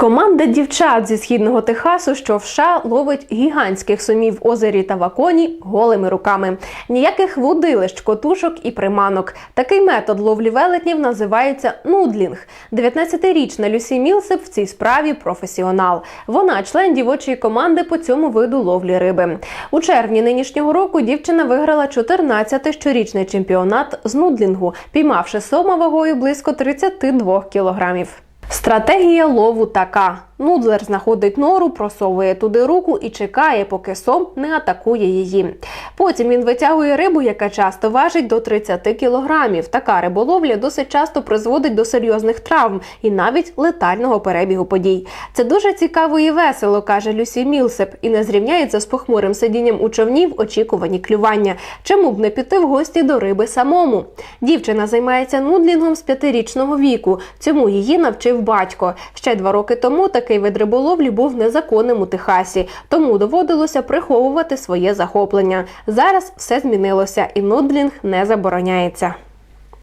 Команда дівчат зі східного Техасу, що в США, ловить гігантських сумів в озері та ваконі голими руками. Ніяких вудилищ, котушок і приманок. Такий метод ловлі велетнів називається нудлінг. 19-річна Люсі Мілсеп в цій справі професіонал. Вона член дівочої команди по цьому виду ловлі риби. У червні нинішнього року дівчина виграла 14-й щорічний чемпіонат з нудлінгу, піймавши сома вагою близько 32 кілограмів. Стратегія лову така: нудлер знаходить нору, просовує туди руку і чекає, поки сом не атакує її. Потім він витягує рибу, яка часто важить до 30 кілограмів. Така риболовля досить часто призводить до серйозних травм і навіть летального перебігу подій. Це дуже цікаво і весело, каже Люсі Мілсеп, і не зрівняється з похмурим сидінням у човні в очікуванні клювання. Чому б не піти в гості до риби самому? Дівчина займається нудлінгом з п'ятирічного віку. Цьому її навчив батько. Ще два роки тому такий вид риболовлі був незаконним у Техасі, тому доводилося приховувати своє захоплення. Зараз все змінилося, і нудлінг не забороняється.